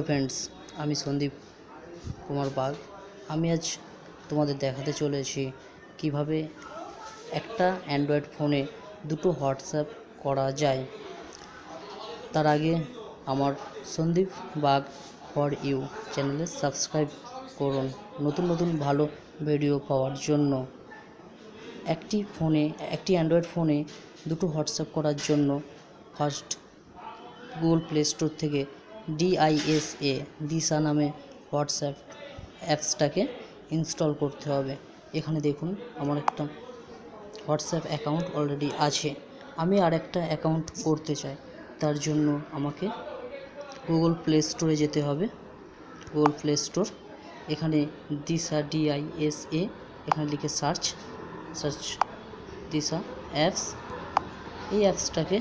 Hello friends, আমি Sandeep Kumar bug আমি আজ তোমাদের দেখাতে চলেছি কীভাবে একটা অ্যান্ড্রয়েড ফোনে দুটো হোয়াটসঅ্যাপ করা যায়। তার আগে আমার সন্দীপ বাগ ফর ইউ চ্যানেলে সাবস্ক্রাইব করুন নতুন নতুন ভালো ভিডিও পাওয়ার জন্য। একটি ফোনে, একটি অ্যান্ড্রয়েড ফোনে দুটো হোয়াটসঅ্যাপ করার জন্য ফার্স্ট গুগল প্লে স্টোর থেকে ডিআইএসএ দিশা নামে হোয়াটসঅ্যাপ অ্যাপসটাকে ইনস্টল করতে হবে। এখানে দেখুন, আমার একটা হোয়াটসঅ্যাপ অ্যাকাউন্ট অলরেডি আছে। আমি আর একটা অ্যাকাউন্ট করতে চাই, তার জন্য আমাকে গুগল প্লে স্টোরে যেতে হবে। গুগল প্লে স্টোর, এখানে দিশা ডিআইএসএ এখানে লিখে সার্চ সার্চ দিশা অ্যাপস। এই অ্যাপসটাকে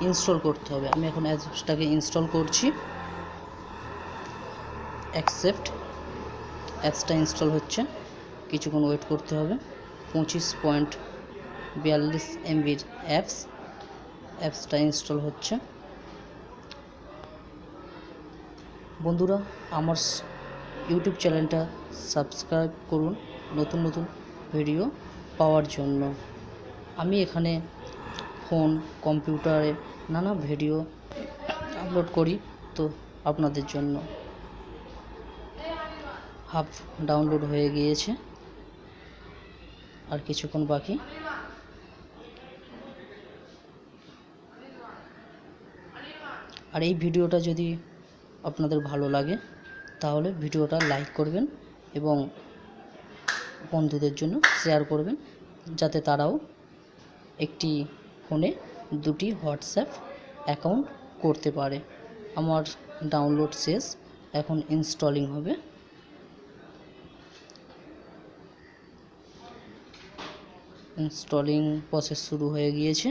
ইনস্টল করতে হবে। আমি এখন অ্যাপসটাকে ইনস্টল করছি। অ্যাকসেপ্ট। অ্যাপসটা ইনস্টল হচ্ছে। কিছুক্ষণ ওয়েট করতে হবে। পঁচিশ পয়েন্ট বিয়াল্লিশ এমবির অ্যাপস। অ্যাপসটা ইনস্টল হচ্ছে। বন্ধুরা, আমার ইউটিউব চ্যানেলটা সাবস্ক্রাইব করুন। নতুন নতুন ভিডিও পাওয়ার জন্য। আমি এখানে ফোন, কম্পিউটারে নানা ভিডিও আপলোড করি তো আপনাদের জন্য। হাফ ডাউনলোড হয়ে গিয়েছে। আর কিছুক্ষণ বাকি। আর এই ভিডিওটা যদি আপনাদের ভালো লাগে, তাহলে ভিডিওটা লাইক করবেন এবং বন্ধুদের জন্য শেয়ার করবেন, যাতে তারাও একটি ফোনে দুটি হোয়াটসঅ্যাপ অ্যাকাউন্ট করতে পারে। আমার ডাউনলোড শেষ, এখন ইনস্টলিং হবে। ইনস্টলিং প্রসেস শুরু হয়ে গিয়েছে।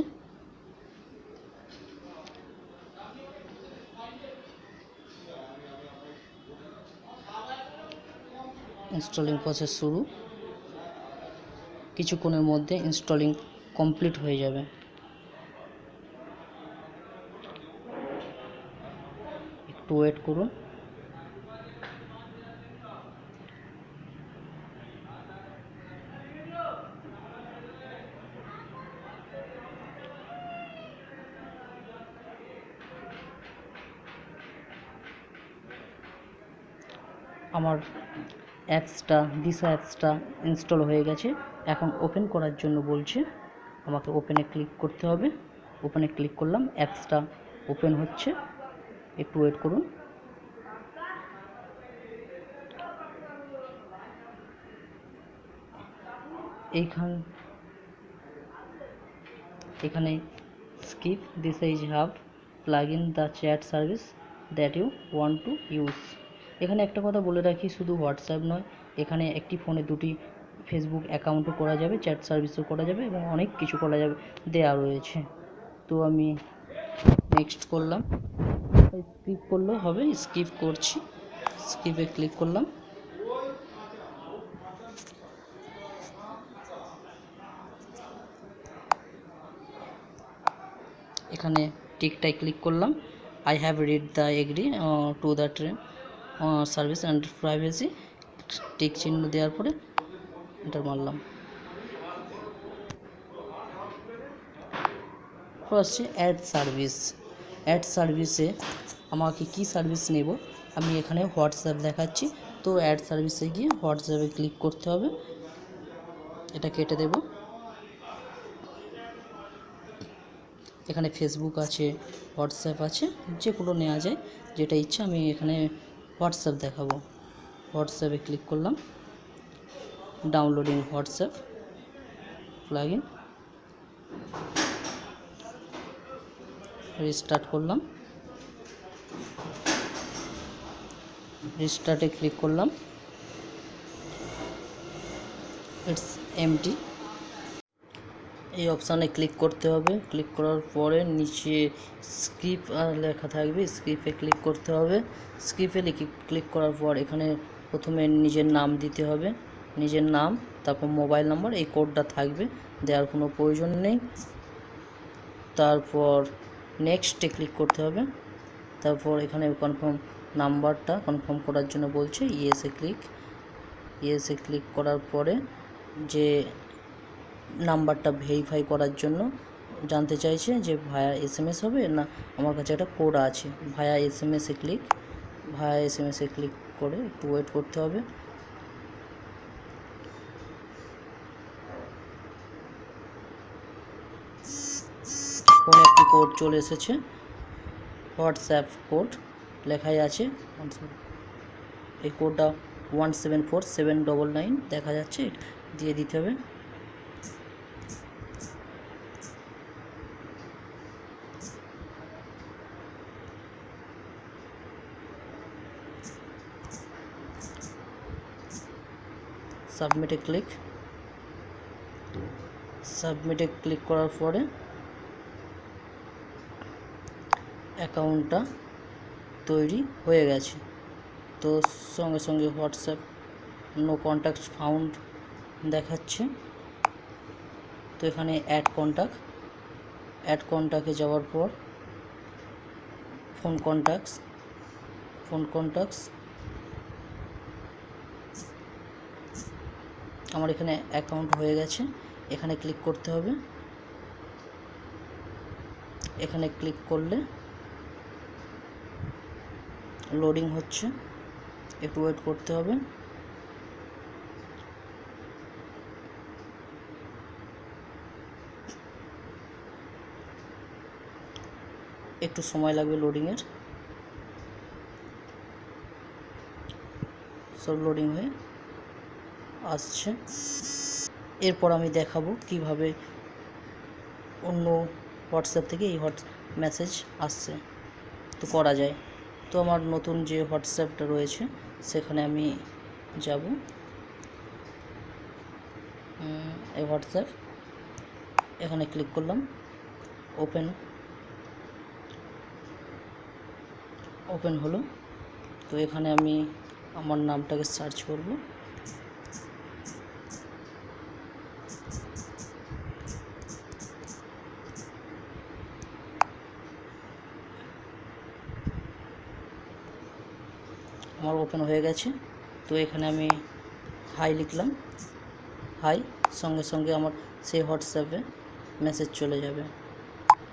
ইনস্টলিং প্রসেস শুরু। কিছুক্ষণের মধ্যে ইনস্টলিং কমপ্লিট হয়ে যাবে। একটু ওয়েট করুন। আমার অ্যাপসটা দিশা অ্যাপসটা ইনস্টল হয়ে গেছে। এখন ওপেন করার জন্য বলছে, আমাকে ওপেনে ক্লিক করতে হবে। ওপেনে ক্লিক করলাম অ্যাপসটা ওপেন হচ্ছে। একটু ওয়েট করুন। এইখান, এখানে skip this is hub plug in the chat service that you want to use এখানে একটা কথা বলে রাখি, শুধু হোয়াটসঅ্যাপ নয়, এখানে একটি ফোনে দুটি ফেসবুক অ্যাকাউন্টও করা যাবে চ্যাট সার্ভিসও করা যাবে এবং অনেক কিছু করা যাবে দেওয়া রয়েছে। তো আমি নেক্সট করলাম। স্কিপ করলেও হবে স্কিপ করছি। স্কিপে ক্লিক করলাম। এখানে টিকটাই ক্লিক করলাম। I have read the agree to the train service and privacy tick চিহ্ন দেওয়ার পরে এন্টার মারলাম। হচ্ছে অ্যাড সার্ভিস অ্যাড সার্ভিসে আমাকে কি সার্ভিস নেব? আমি এখানে হোয়াটসঅ্যাপ দেখাচ্ছি। তো অ্যাড সার্ভিসে গিয়ে হোয়াটসঅ্যাপে ক্লিক করতে হবে। এটা কেটে দেব। এখানে ফেসবুক আছে হোয়াটসঅ্যাপ আছে, যেগুলো নেওয়া যায়, যেটা ইচ্ছা আমি এখানে হোয়াটসঅ্যাপ দেখাবো। হোয়াটসঅ্যাপে ক্লিক করলাম। Downloading WhatsApp plug in restart করলাম। রিস্টার্টে ক্লিক করলাম। ইটস এমটি এই অপশানে ক্লিক করতে হবে। ক্লিক করার পরে নিচে স্কিপ লেখা থাকবে স্কিপে ক্লিক করতে হবে। স্কিপে ক্লিক করার পর এখানে প্রথমে নিজের নাম দিতে হবে। নিজের নাম, তারপর মোবাইল নাম্বার এই কোডটা থাকবে। দেওয়ার কোনো প্রয়োজন নেই। তারপর নেক্সটে ক্লিক করতে হবে। তারপর এখানে কনফার্ম নাম্বারটা কনফার্ম করার জন্য বলছে ইয়েসে ক্লিক ইয়েসে ক্লিক করার পরে যে নাম্বারটা ভেরিফাই করার জন্য জানতে চাইছে যে ভায়া এস হবে না, আমার কাছে একটা কোড আছে। ভায়া এস এম এসে ক্লিক ভায়া এস এম এসে ক্লিক করে একটু ওয়েট করতে হবে। ফোনে কোড চলে এসেছে। হোয়াটসঅ্যাপ কোড লেখাই আছে। এই কোডটা one seven four seven double nine দেখা যাচ্ছে, দিয়ে দিতে হবে। সাবমিটে ক্লিক সাবমিটে ক্লিক করার পরে অ্যাকাউন্টটা তৈরি হয়ে গেছে। তো সঙ্গে সঙ্গে হোয়াটসঅ্যাপ, নো কন্ট্যাক্ট ফাউন্ড দেখাচ্ছে। তো এখানে অ্যাড কন্ট্যাক্ট অ্যাড কন্ট্যাক্টে যাওয়ার পর ফোন কন্ট্যাক্টস ফোন কন্ট্যাক্টস আমার এখানে অ্যাকাউন্ট হয়ে গেছে। এখানে ক্লিক করতে হবে। এখানে ক্লিক করলে লোডিং হচ্ছে। একটু ওয়েট করতে হবে। একটু সময় লাগবে লোডিংয়ের সব লোডিং হয়ে আসছে। এরপর আমি দেখাবো কীভাবে অন্য হোয়াটসঅ্যাপ থেকে এই হোয়াটস মেসেজ আসছে। তো করা যায়। তো আমার নতুন যে হোয়াটসঅ্যাপটা রয়েছে, সেখানে আমি যাব। এই হোয়াটসঅ্যাপ, এখানে ক্লিক করলাম, ওপেন। ওপেন হলো। তো এখানে আমি আমার নামটাকে সার্চ করব। আমার ওপেন হয়ে গেছে। তো এখানে আমি হাই লিখলাম। হাই সঙ্গে সঙ্গে আমার সেই হোয়াটসঅ্যাপে মেসেজ চলে যাবে।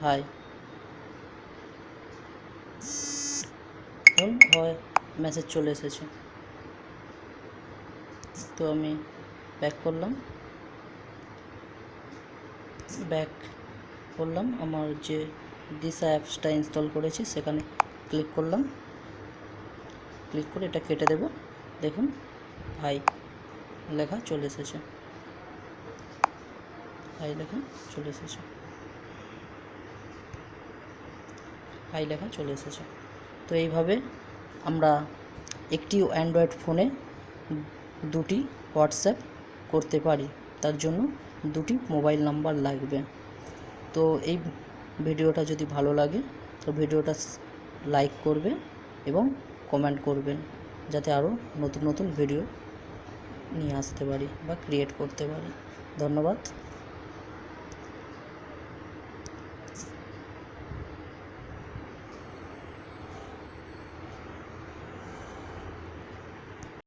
হাই হয় মেসেজ চলে এসেছে। তো আমি ব্যাক করলাম। ব্যাক করলাম। আমার যে দিশা অ্যাপসটা ইনস্টল করেছি, সেখানে ক্লিক করলাম। ক্লিক করে এটা কেটে দেব। দেখুন হাই লেখা চলে এসেছে। হাই লেখা চলে এসেছে। হাই লেখা চলে এসেছে। তো এইভাবে আমরা একটি অ্যান্ড্রয়েড ফোনে দুটি হোয়াটসঅ্যাপ করতে পারি। তার জন্য দুটি মোবাইল নাম্বার লাগবে। তো এই ভিডিওটা যদি ভালো লাগে, তো ভিডিওটা লাইক করবে এবং কমেন্ট করবেন যাতে আরও নতুন নতুন ভিডিও নিয়ে আসতে পারি বা ক্রিয়েট করতে পারি। ধন্যবাদ।